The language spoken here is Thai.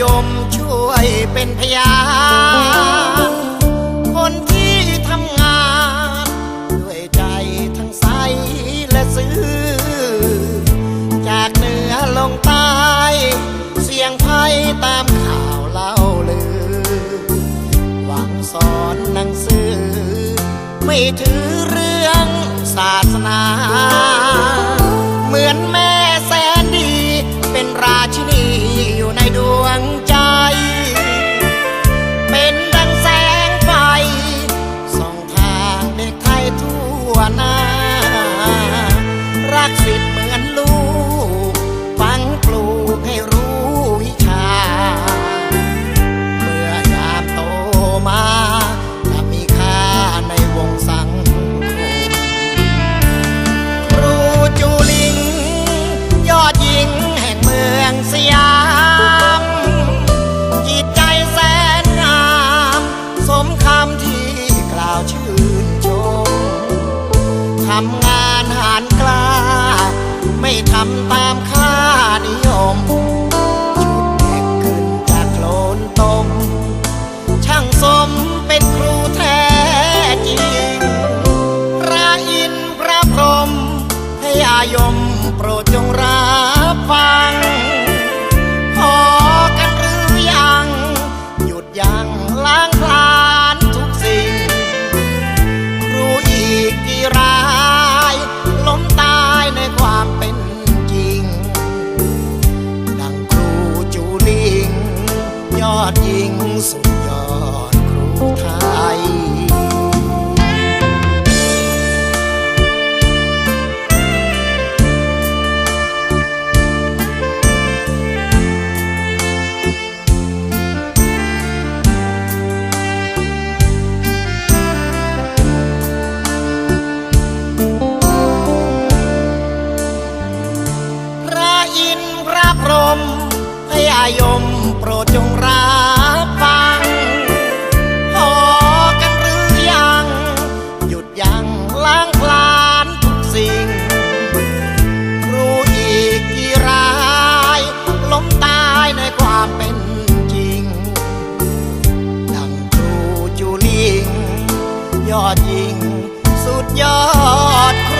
ยมช่วยเป็นพยาน คนที่ทำงาน ด้วยใจทั้งใสและซื่อ จากเหนือลงใต้เสียงไพ่ตามข่าวเล่าลือ หวังสอนหนังสือ ไม่ถือเรื่องศาสนา เหมือนแม่ วงใจ เป็นดังแสงไฟ ส่องทางเด็กไทยทั่วหน้า รักสิทธิ ทำงานหารกล้า ไม่ทำตามค่านิยม ชุดเด็กขึ้นจากโคลนตม ช่างสมเป็นครูแท้จริงพระอินทร์พระพรหมพยายมโปรดจงรับฟัง อดยิงสุดยอดครูไทยพระอินทร์พระพรหมพยายม โปรดจงรับฟัง พอกันหรือยัง หยุดยังล้างพลานทุกสิ่ง รู้อีกกี่รายล้มตายในความเป็นจริง ดังครูจูลิง ยอดยิง สุดยอดครู